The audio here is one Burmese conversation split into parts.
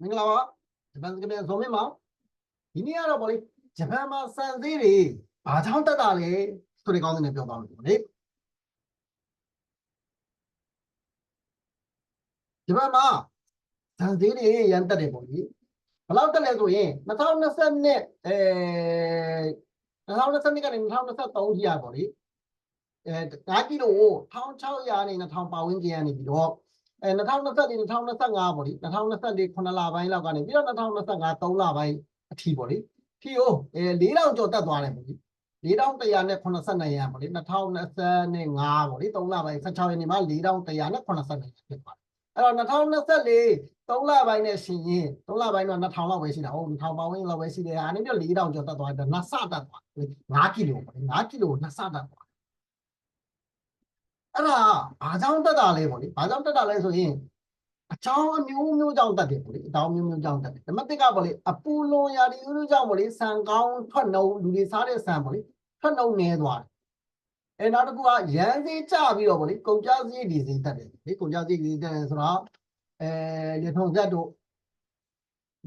မင်္ဂလာပါဂျပန်စကားပြန်ဇော်မင်းပါဒီနေ့ကတော့ဗောလေဂျပန်မှာစံသေးတွေဘာကြောင့်တက်တာလဲဆိုတဲ့ကောင်းတဲ့နဲ့ပြောသွားမယ်ဗောလေဂျပန်မှာစံသေးတွေရန်တက်တယ်ဗောလေဘယ်လောက်တက်လဲဆိုရင်2020အဲ2020ကနေ2023ထိရဗောလေအဲ5ကီလိုကို1600နဲ့2000ပါဝင်ကျန်နေပြီးတော့ အဲ2024 2025ပေါ့လေ2024 9လပိုင်းလောက်ကနေပြီးတော့2025 3လပိုင်းအထိပေါ့လေထီကိုအဲ4000ကျော်တက်သွားတယ်ပေါ့လေ4182ရန်ပေါ့လေ2025ပေါ့လေ3လပိုင်း16ရက်နေ့မှာ4182ရန်ဖြစ်ပါတယ်အဲ့တော့2024 3လပိုင်းနဲ့ရှင်ရင်3လပိုင်းတော့2000လောက်ပဲရှိတာဟုတ်2000ပါဝင်လောက်ပဲရှိတယ်အားနေပြီးတော့4000ကျော်တက်သွားတယ်နှစ်ဆတက်သွား5ကီလိုပေါ့လေ5ကီလိုနှစ်ဆတက်သွား အဲ့ဒါဘာကြောင့်တက်တာလဲပေါ့လေဘာကြောင့်တက်တာလဲဆိုရင်အချောင်းအမျိုးမျိုးကြောင့်တက်တယ်ပေါ့လေအတောင်းမျိုးမျိုးကြောင့်တက်တယ်ဓမ္မတစ်ကပေါ့လေအပူလွန်ရာဒီဥကြောင့်ပေါ့လေဆန်ကောင်းထွက်နှုံလူတွေစားတဲ့ဆန်ပေါ့လေထွက်နှုံနေသွားတယ်အဲနောက်တစ်ခုကရန်စေးကြပြီးတော့ပေါ့လေကုန်ကြစည်ဒီစည်တက်တယ်လေကုန်ကြစည်ဒီတက်တယ်ဆိုတော့အဲလေထုံဇက်တို့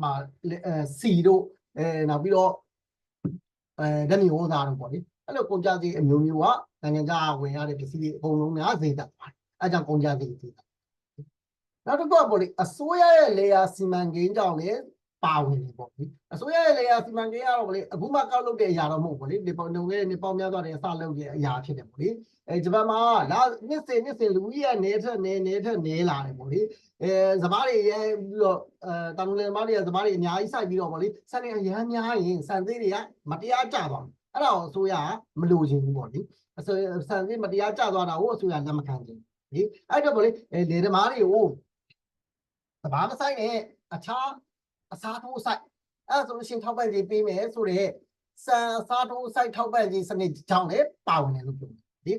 မှာအဲစီတို့အဲနောက်ပြီးတော့အဲဓမီဟောသားတို့ပေါ့လေ အဲ့လိုကုန်ကြစည်အမျိုးမျိုးကနိုင်ငံခြားဝင်ရတဲ့ပစ္စည်းတွေအကုန်လုံးကဈေးတက်သွားတယ်အဲကြောင့်ကုန်ကြစည်ဈေးတက်နောက်တစ်ခုကပေါ့လေအစိုးရရဲ့လေယာစီမံကိန်းကြောင့်လေ ပါဝင်နေပေါ့လေအစိုးရရဲ့လေယာစီမံကိန်းကတော့ဗောလေအခုမှကောက်လုပ်တဲ့အရာတော့မဟုတ်ဘူးလေဒီပုံတုံလေးနေပေါင်းများသွားတဲ့အစလုပ်တဲ့အရာဖြစ်တယ်ပေါ့လေအဲဂျပန်မှာလာနှစ်စဉ်နှစ်စဉ်လူကြီးရဲ့နေထက်နေနေထက်နေလာတယ်ပေါ့လေအဲစမားတွေရဲ့ပြီးတော့အဲတာနူလေစမားတွေကစမားတွေအများကြီးစိုက်ပြီးတော့ဗောလေစံနေအရမ်းများရင်စံသေးတွေကမတရားကျသွားတယ်အဲ့ဒါကိုအစိုးရကမလိုချင်ဘူးပေါ့လေအစိုးရစံသေးမတရားကျသွားတာကိုအစိုးရလက်မခံချင်ဘူးလေအဲ့တော့ဗောလေအဲလေသမားတွေကိုစမားမဆိုင်နဲ့အခြား အစားထိုးဆိုင်အဲ့ဒါဆိုလို့ရှိရင်ထောက်ပံ့ကြေးပေးမယ်ဆိုတော့စံအစားထိုးဆိုင်ထောက်ပံ့ကြေးစနစ်ကြောင့်လည်းပါဝင်တယ်လို့ပြောတယ်လေ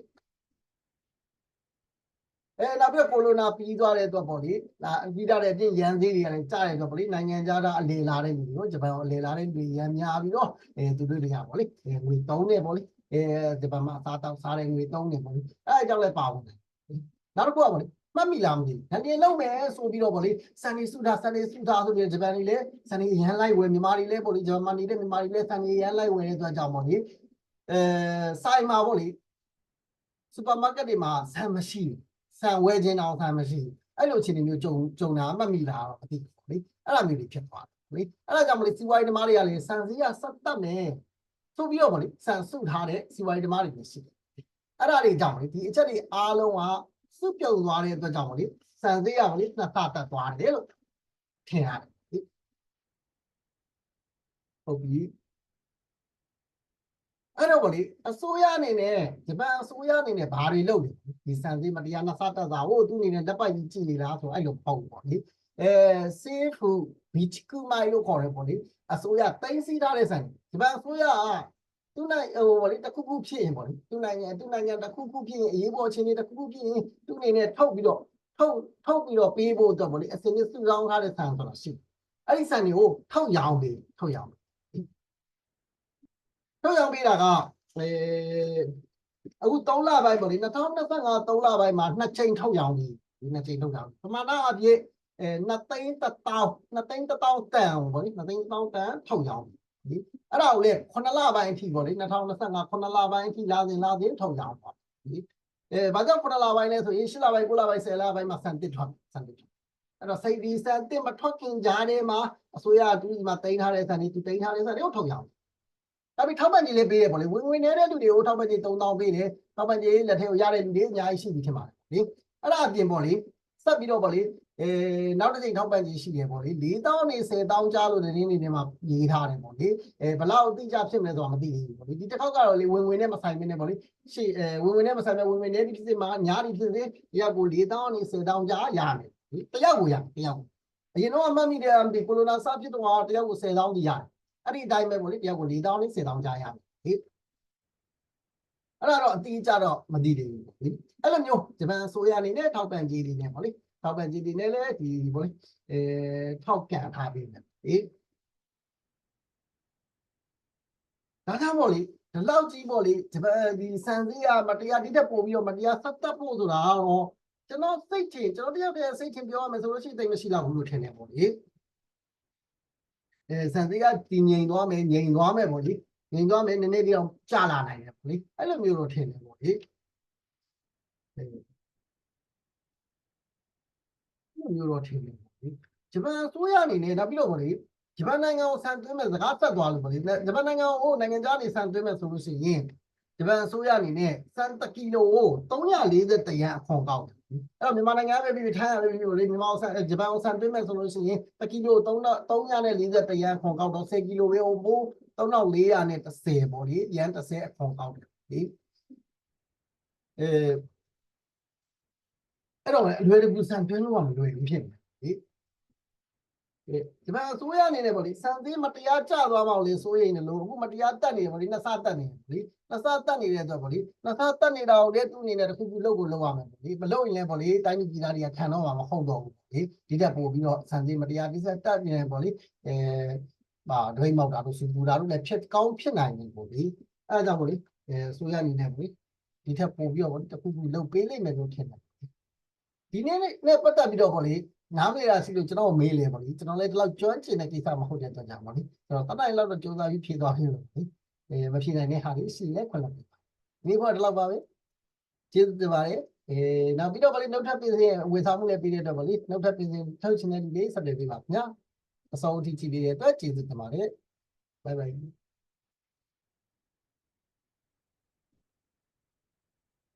အဲနောက်ပြီးကိုရိုနာပြီးသွားတဲ့အတွက်ပေါ့လေဒါပြီးတာတဲ့အပြင်ရန်သေးတွေကလည်းကြားတယ်ဆိုပေါ့လေနိုင်ငံခြားသားအလေလာတဲ့လူတွေနော်ဂျပန်အလေလာတဲ့လူတွေရန်များပြီးတော့အဲသူတို့တွေကပေါ့လေအဲငွေသုံးနေပေါ့လေအဲဂျပန်မှာအစားတောက်စားတဲ့ငွေသုံးနေပေါ့လေအဲအကြောင်းလည်းပါဝင်တယ်နောက်တစ်ခုကပေါ့လေ မှတ်မိလားမသိဘူး။ဒါနေလုံးမယ်ဆိုပြီးတော့ဗောလေစန်နေစုတာစန်နေစုတာဆိုပြီးဂျပန်တွေလည်းစန်နေရန်လိုက်ဝယ်မြန်မာတွေလည်းဗောလေဂျပန်နေတဲ့မြန်မာတွေလည်းစန်နေရန်လိုက်ဝယ်တဲ့အတွက်ကြောင့်ဗောလေအဲဆိုင်မှာဗောလေစူပါမားကတ်တွေမှာဆန်မရှိဘူး။ဆန်ဝယ်ခြင်းအောင်ဆန်မရှိဘူး။အဲ့လိုအခြေအနေမျိုးကြုံကြုံတာမှတ်မိလားတော့မသိဘူးဗောလေ။အဲ့လိုမျိုးတွေဖြစ်သွားတယ်ဗောလေ။အဲ့ဒါကြောင့်ဗောလေစီဝိုင်းဓမားတွေကလည်းဆန်စည်းကဆက်တက်မယ်ဆိုပြီးတော့ဗောလေဆန်စုထားတဲ့စီဝိုင်းဓမားတွေလည်းရှိတယ်။အဲ့ဒါတွေကြောင့်လေဒီအချက်တွေအားလုံးက စုပြုတ်သွားတဲ့အတွက်ကြောင့်မလို့စံသေးရမလို့နှစ်ဆတက်သွားတယ်လို့ထင်ရတယ်ဟုတ်ပြီအဲ့တော့ဗောလေအစိုးရအနေနဲ့ဂျပန်အစိုးရအနေနဲ့ဘာတွေလုပ်လဲဒီစံသေးမတရားနှစ်ဆတက်တာဟိုသူအနေနဲ့လက်ပိုက်ကြီးကြည့်နေလားဆိုအဲ့လိုပေါ့ဗောလေအဲစေဖူဘီချကူမိုင်လို့ခေါ်တယ်ဗောလေအစိုးရတိုင်းစီထားတဲ့စံဂျပန်အစိုးရက သူနိုင်ဟိုဗောလေတစ်ခုခုဖြစ်ရင်ဗောလေသူနိုင်ငံသူနိုင်ငံတစ်ခုခုဖြစ်ရင်အရေးပေါ်အခြေအနေတစ်ခုခုဖြစ်ရင်သူအနေနဲ့ထုတ်ပြီးတော့ထုတ်ထုတ်ပြီးတော့ပေးဖို့အတွက်ဗောလေအစင်းစုဆောင်းထားတဲ့ဆန်ဆိုတာရှိတယ်အဲ့ဒီဆန်တွေကိုထုတ်ရောင်းပေးထုတ်ရောင်းထုတ်ရောင်းပေးတာကအဲအခု3လပိုင်းဗောလေ2025 3လပိုင်းမှာနှစ်ချိန်ထုတ်ရောင်းပြီဒီနှစ်ချိန်ထုတ်ရောင်းပမာဏအပြည့်အဲ2သိန်း1000 2သိန်း1000တန်ဗောလေ2သိန်း1000တန်ထုတ်ရောင်း ပြီအဲ့ဒါကိုလေ9လပိုင်းအထိပေါ့လေ2025 9လပိုင်းအထိလာစဉ်လာစဉ်ထုံကြအောင်ပေါ့ဒီအဲဘာကြောင့်9လပိုင်းလဲဆိုရင်10လပိုင်း9လပိုင်း10လပိုင်းမှာစံတစ်ထွက်စံတစ်ထွက်အဲ့တော့စိတ်ဒီစံတစ်မထွက်ခင်ကြားထဲမှာအစိုးရတူဒီမှာတင်ထားတဲ့စံဒီသူတင်ထားတဲ့စံတွေကိုထုံကြအောင်ဒါပြီးထောက်ပံ့ကြီးလေးပေးတယ်ပေါ့လေဝင်ဝင်နေတဲ့လူတွေကိုထောက်ပံ့ကြီး3000ပေးတယ်ထောက်ပံ့ကြီးလက်ထဲကိုရတဲ့လူတွေအများကြီးရှိပြီထင်ပါတယ်လေအဲ့ဒါအပြင်ပေါ့လေဆက်ပြီးတော့ပေါ့လေ အဲနောက်တစ်ချိန်ထောက်ပံ့ကြီးရှိတယ်ပေါ့လေ4000နေ10000ကြားလို့တင်းနေနေမှာရေးထားတယ်ပေါ့လေအဲဘလောက်အတိအကျဖြစ်မလဲဆိုတာမသိဘူးပေါ့လေဒီတစ်ခေါက်ကတော့လေဝင်ဝင်နဲ့မဆိုင်မနဲ့ပေါ့လေရှေ့အဲဝင်ဝင်နဲ့မဆိုင်မဲ့ဝင်ဝင်နဲ့ဒီဖြစ်စစ်မှာညားဒီဖြစ်စစ်ဒီကကို4000နေ10000ကြားရမယ်တယောက်ကိုရတယောက်ကိုအရင်တော့အမှတ်မိတယ်ဒီကိုလိုနာစဖြစ်တော့တယောက်ကို10000ဒီရတယ်အဲ့ဒီအတိုင်းပဲပေါ့လေတယောက်ကို4000နေ10000ကြားရမယ်ဟေးအဲ့ဒါတော့အတိအကျတော့မသိသေးဘူးပေါ့လေအဲ့လိုမျိုးဂျပန်ဆိုရအနေနဲ့ထောက်ပံ့ကြီးတွေနဲ့ပေါ့လေ ထောက်ပံ့ကြီးတွေနဲ့လည်းဒီဗောလေအဲထောက်ကန်ထားပေးမယ်ဟေးဒါကြောင့်ဗောလေဒီလောက်ကြီးဗောလေဂျပန်ဒီစံစည်းကမတရားတိတက်ပို့ပြီးတော့မတရားဆက်တက်ဖို့ဆိုတာတော့ကျွန်တော်စိတ်ထင်ကျွန်တော်တရားတရားစိတ်ထင်ပြောရမယ်ဆိုလို့ရှိရင်တိတ်မရှိတော့ဘူးလို့ထင်တယ်ဗောလေအဲဆန်သေးကတည်ငြိမ်သွားမယ်ငြိမ်သွားမယ်ပေါ့လေငြိမ်သွားမယ်နည်းနည်းလေးတော့ကြာလာနိုင်တယ်ပေါ့လေအဲ့လိုမျိုးတော့ထင်တယ်ပေါ့လေအဲအဲ့လို မျိုးတော့ထင်တယ်ပေါ့လေဂျပန်အစိုးရအနေနဲ့နောက်ပြီးတော့ပေါ့လေဂျပန်နိုင်ငံကိုဆန်သွင်းမဲ့စကားဆက်သွားလို့ပေါ့လေဂျပန်နိုင်ငံကိုနိုင်ငံခြားနေဆန်သွင်းမဲ့ဆိုလို့ရှိရင်ဂျပန်အစိုးရအနေနဲ့ဆန်1ကီလိုကို340ရန်အခွန်ကောက်တယ်အဲ့တော့မြန်မာနိုင်ငံပဲပြည်ပြည်ထိုင်းရပဲပြည်ပြည်လေမြန်မာအဆန်ဂျပန်အဆန်တွင်းမဲ့ဆိုလို့ရှိရင်1ကီလို340ရန်ခွန်ကောက်တော့10ကီလိုပဲဟိုပိုး3400နဲ့30ပေါ့လေရန်30အခွန်ကောက်တယ်လေအဲ အဲ့တော့အလွယ်တကူဆန်တွင်းလို့ကမလွယ်ဘူးဖြစ်နေလေအဲဂျပန်အစိုးရအနေနဲ့ပေါ့လေဆန်သေးမတရားကျသွားမှလေစိုးရိမ်တယ်လို့အခုမတရားတက်နေတယ်ပေါ့လေနှစ်ဆတက်နေတယ်လေနှစ်ဆတက်နေတဲ့အတွက်ပေါ့လေနှစ်ဆတက်နေတာကိုလည်းသူ့အနေနဲ့တစ်ခုခုလုပ်ကိုလုပ်ရမယ်ပေါ့လေမလုပ်ရင်လည်းပေါ့လေတိုင်းပြည်ပြည်သားတွေကခံတော့မှာမဟုတ်တော့ဘူးလေဒီတက်ပို့ပြီးတော့ဆန်သေးမတရားဒီဆက်တက်နေတယ်ပေါ့လေအဲပါဒိမ့်မောက်တာလို့စူပူတာလို့လည်းဖြစ်ကောင်းဖြစ်နိုင်တယ်ပေါ့လေအဲဒါကြောင့်ပေါ့လေအဲဆိုရအနေနဲ့ပေါ့လေဒီထက်ပို့ပြီးတော့တစ်ခုခုလုပ်ပေးလိမ့်မယ်လို့ထင်တယ် ဒီနေ့နဲ့ပတ်သက်ပြီးတော့ပေါ့လေနားမလည်တာရှိလို့ကျွန်တော်မေးလေပေါ့လေကျွန်တော်လည်းဒီလောက်ကျွမ်းကျင်တဲ့ကိစ္စမဟုတ်တဲ့အတွက်ကြောင့်ပေါ့လေကျွန်တော်တတ်တိုင်းလောက်တော့ကြိုးစားပြီးဖြေသွားပြီလို့လေအဲမဖြေနိုင်တဲ့ဟာလေးရှိလဲခွင့်လုပ်ပေးပါဒီဘက်ဒီလောက်ပါပဲကျေးဇူးတင်ပါတယ်အဲနောက်ပြီးတော့ဗလိနောက်ထပ်ပြင်စင်ဝန်ဆောင်မှုလည်းပေးတဲ့အတွက်ဗလိနောက်ထပ်ပြင်စင်ထုတ်ချင်တဲ့လူတွေဆက်သွယ်ပေးပါခင်ဗျာအစောအထိကြည့်ပေးတဲ့အတွက်ကျေးဇူးတင်ပါတယ်ဘိုင်ဘိုင်